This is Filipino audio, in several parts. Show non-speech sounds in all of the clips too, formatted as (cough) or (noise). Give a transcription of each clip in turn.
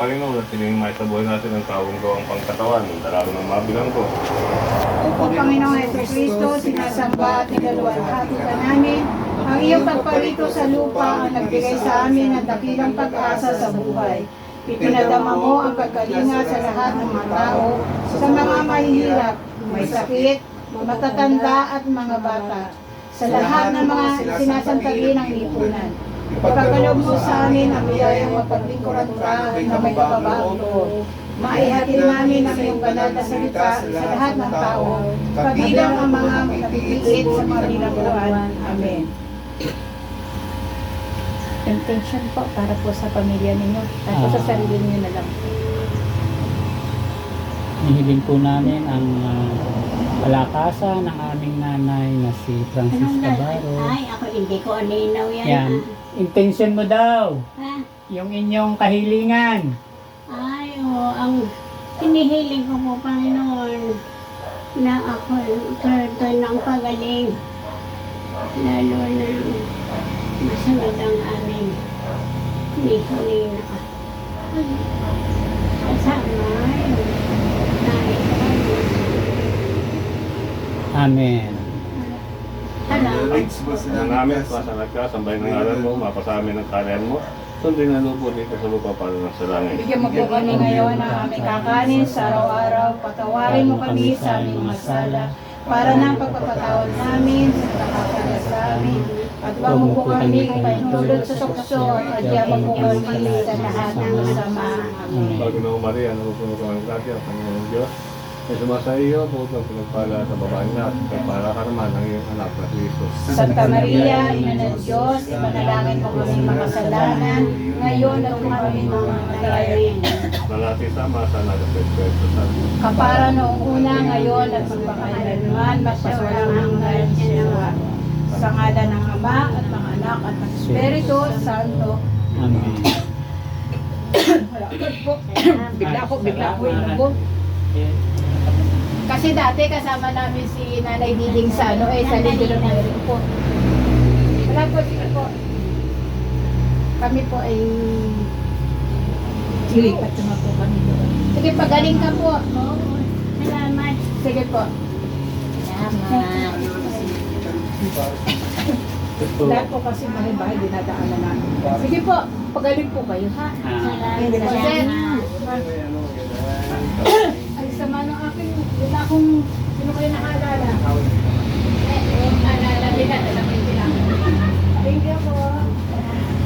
Panginoon siniging may sa buhay natin ang kawang gawang pangkatawan. Dalawang ng mabilang ko. O Panginoong Yeso Kristo, sinasamba at nilaluwalhati ka namin. Ang iyong pagparito sa lupa ang nagbigay sa amin ng dakilang pag-asa sa buhay. Ipinadama mo ang pagkalinga sa lahat ng mga tao, sa mga mahihirap, may sakit, matatanda at mga bata, sa lahat ng mga sinasantali ng lipunan. Ipagkaloob mo sa amin ang biyayang mapaglingkuran ka na may kababaang loob. Maihatid namin ang iyong banal na salita sa lahat ng tao, kabilang ang mga napipilit sa mga rinagawaan. Amen. Intention po para po sa pamilya ninyo at po sa Ah. sarili niyo na lang. Nihiling po namin ang uh, palakasan ng aming nanay na si Francisca Baro. Ay, ako hindi ko aninaw yan. Yan. Intention mo daw. Ha? Yung inyong kahilingan. Ay, oh, ang hinihiling ko po, Panginoon, na ako ito ng pagaling. Lalo na masunod ang aming hinihiling na kasama yung nais ko. Amen. Salamat. Ang namin, masanag ka, sambahin ng ngalan mo, mapasamin ng kalayan mo. Sundin ang lupo dito sa lupa para ng sa langit. Bigyan mo po kami ngayon ng aming kakanin sa araw-araw. Patawarin mo kami sa aming mga sala para ng pagpapatawad namin sa nakakala sa amin. At huwag mo po kami painulot sa tukso at adya mo po kami sa lahat ng masama. Amen. Panginoong Maria, nagupuno ka ng gratia, Panginoong Diyos. May sumasa iyo, buot ng pinagpala sa babae lahat. Para ka naman ang iyong anak na Jesus. Santa Maria, Ina ng Diyos, ipanalangin mo kami makasalanan, ngayon at kung kami mga matay. Nalati sa masa na sa Espiritu Santo. Kapara noong una, ngayon at magpakailanman, magpaswalang hanggan sinawa. Sa ngala ng Ama at ng Anak at ng Espiritu Santo. Amen. (clears throat) bigla ko, bigla ko inubog. Kasi dati kasama namin si Nanay Diding sa ano eh, sa Meron po. Wala po, sige po. Kami po ay Lipat naman po kami doon. Sige, pagaling ka po. Salamat. Sige po. Salamat. Lahat po kasi mga bahay dinadaanan namin. Sige po, pagaling po kayo ha. Ah, Hindi po, sir. Ay, sama ng akin. Wala akong, sino kayo nakaalala? Eh, eh, naalala nila, alam ko sila. Thank you po.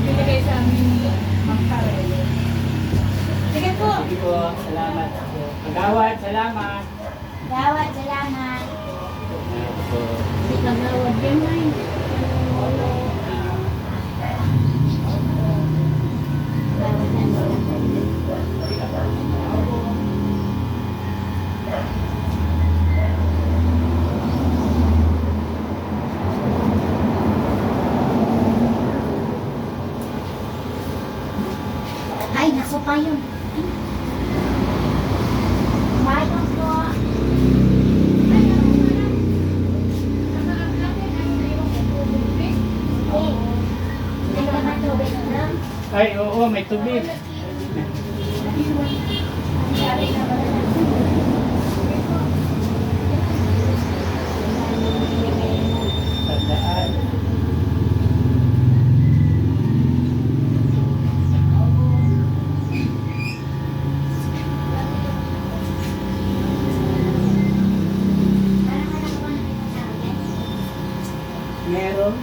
Binigay sa amin ni Ma'am Carol. Sige po. Sige po, salamat. Pagawad, salamat. Dawat, salamat. Ito. Di kagawad yan ay. Ay, naso pa yun. Ay, oo, may tubig. Tandaan. Meron.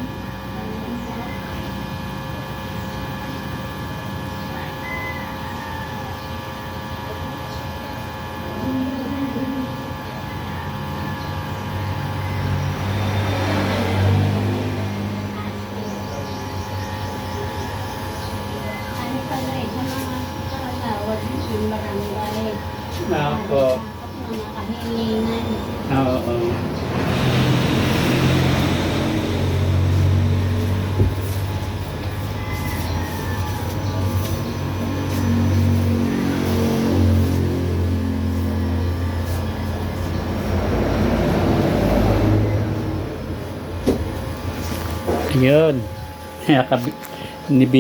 Ano pala eh, sa mga yung barangay. Nako. Mga kahilingan. Oo. Yun. (laughs) Nakabi-